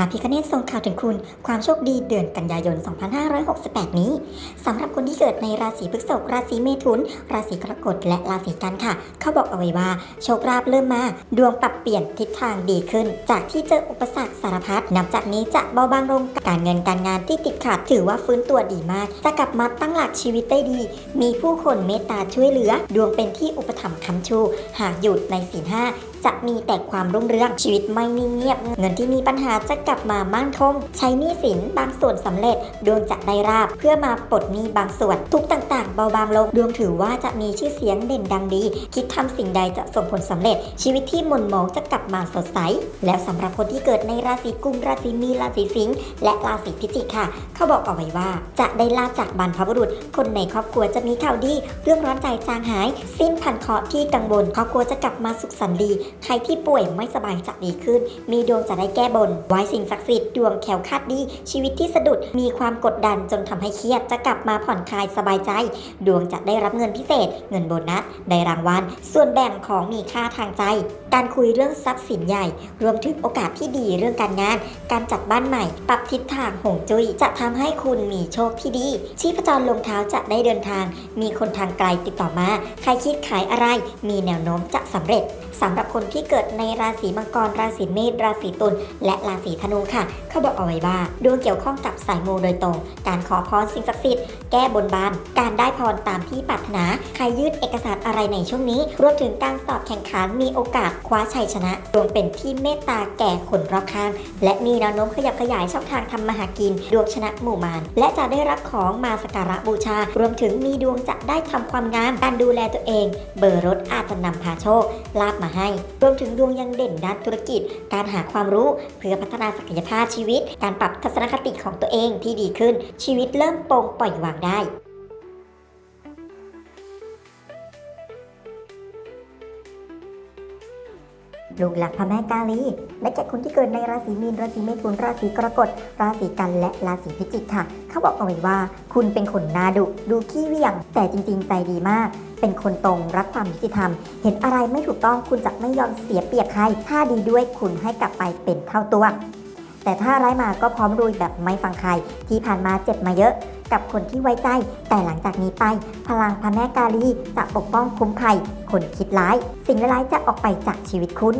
ระพิคเนตทรงข่าวถึงคุณ ความโชคดีเดือนกันยายน 2568 นี้สำหรับคนที่เกิดในราศีพฤษภราศีเมถุน ราศีกรกฎและราศีกันค่ะ เขาบอกเอาไว้ว่า โชคลาภเริ่มมา ดวงปรับเปลี่ยนทิศทางดีขึ้น จากที่เจออุปสรรคสารพัดนับจากนี้จะเบาบางลงการเงินการงานที่ติดขัดถือว่าฟื้นตัวดีมาก จะกลับมาตั้งหลักชีวิตได้ดี มีผู้คนเมตตาช่วยเหลือ ดวงเป็นที่อุปถัมภ์ค้ำชู หากหยุดในศีลห้า จะมีแต่ความรุ่งเรืองชีวิตไม่นิ่งเงียบ เงินที่มีปัญหาจะกลับมามั่นคง ใช้หนี้สินบางส่วนสำเร็จดวงจะได้ราบ เพื่อมาปลดหนี้บางส่วน ทุกต่างๆ เบาบางลงดวงถือว่าจะมีชื่อเสียงเด่นดังดี คิดทำสิ่งใดจะส่งผลสำเร็จ ชีวิตที่หม่นหมองจะกลับมาสดใส แล้วสำหรับคนที่เกิดในราศีกุมราศีมีราศีสิงห์และราศีพิจิกค่ะ เขาบอกเอาไว้ว่า จะได้ลาบจากบรรพบุรุษ คนในครอบครัวจะมีข่าวดี เรื่องร้อนใจจางหาย สิ้นพันเคาะที่กังวลครอบครัวจะกลับมาสุขสันต์ดีใครที่ป่วยไม่สบายจะดีขึ้น มีดวงจะได้แก้บนไว้สิ่งศักดิ์สิทธิ์ดวงแขวคาดดี ชีวิตที่สะดุดมีความกดดันจนทำให้เครียดจะกลับมาผ่อนคลายสบายใจ ดวงจะได้รับเงินพิเศษ เงินโบนัสได้รางวัลส่วนแบ่งของมีค่าทางใจ การคุยเรื่องทรัพย์สินใหญ่ รวมถึงโอกาสที่ดีเรื่องการงาน การจัดบ้านใหม่ ปรับทิศทางห่งจุย้ยจะทำให้คุณมีโชคที่ดี ชีพจรลงเท้าจะได้เดินทาง มีคนทางไกลติดต่อมา ใครคิดขายอะไร มีแนวโน้มจะสำเร็จสำหรับคนที่เกิดในราศีมังกร ราศีเมษ ราศีตุล และราศีธนูค่ะ เขาบอกเอาไว้ว่าดวงเกี่ยวข้องกับสายมูโดยตรง การขอพรสิ่งศักดิ์สิทธิ์ แก้บนบาน การได้พรตามที่ปรารถนา ใครยื่นเอกสารอะไรในช่วงนี้ รวมถึงการสอบแข่งขัน มีโอกาสคว้าชัยชนะ ดวงเป็นที่เมตตาแก่คนรอบข้าง และมีแนวโน้มขยับขยายช่องทางทำมาหากิน ดวงชนะหมู่มารและจะได้รับของมาสักการะบูชา รวมถึงมีดวงจะได้ทำความงาม การดูแลตัวเอง เบอร์รถอาจจะนำพาโชคลาบมาให้รวมถึงดวงยังเด่นด้านธุรกิจ การหาความรู้เพื่อพัฒนาศักยภาพชีวิต การปรับทัศนคติของตัวเองที่ดีขึ้น ชีวิตเริ่มโปร่งปล่อยวางได้ ลูกหลักพระแม่กาลี และแก่คนที่เกิดในราศีมีน ราศีเมถุน ราศีกรกฎ ราศีกันและราศีพิจิกค่ะ เขาบอกเอาไว้ว่า คุณเป็นคนน่าดุ ดูขี้เหวี่ยง แต่จริง ๆ ใจดีมาก เป็นคนตรงรักความยุติธรรม เห็นอะไรไม่ถูกต้องคุณจะไม่ยอมเสียเปรียบใคร ถ้าดีด้วยคุณให้กลับไปเป็นเท่าตัว แต่ถ้าร้ายมาก็พร้อมรุยแบบไม่ฟังใคร ที่ผ่านมาเจ็บมาเยอะ กับคนที่ไว้ใจ แต่หลังจากนี้ไป พลังพระแม่กาลีจะปกป้องคุ้มภัยคนคิดร้าย สิ่งร้ายจะออกไปจากชีวิตคุณ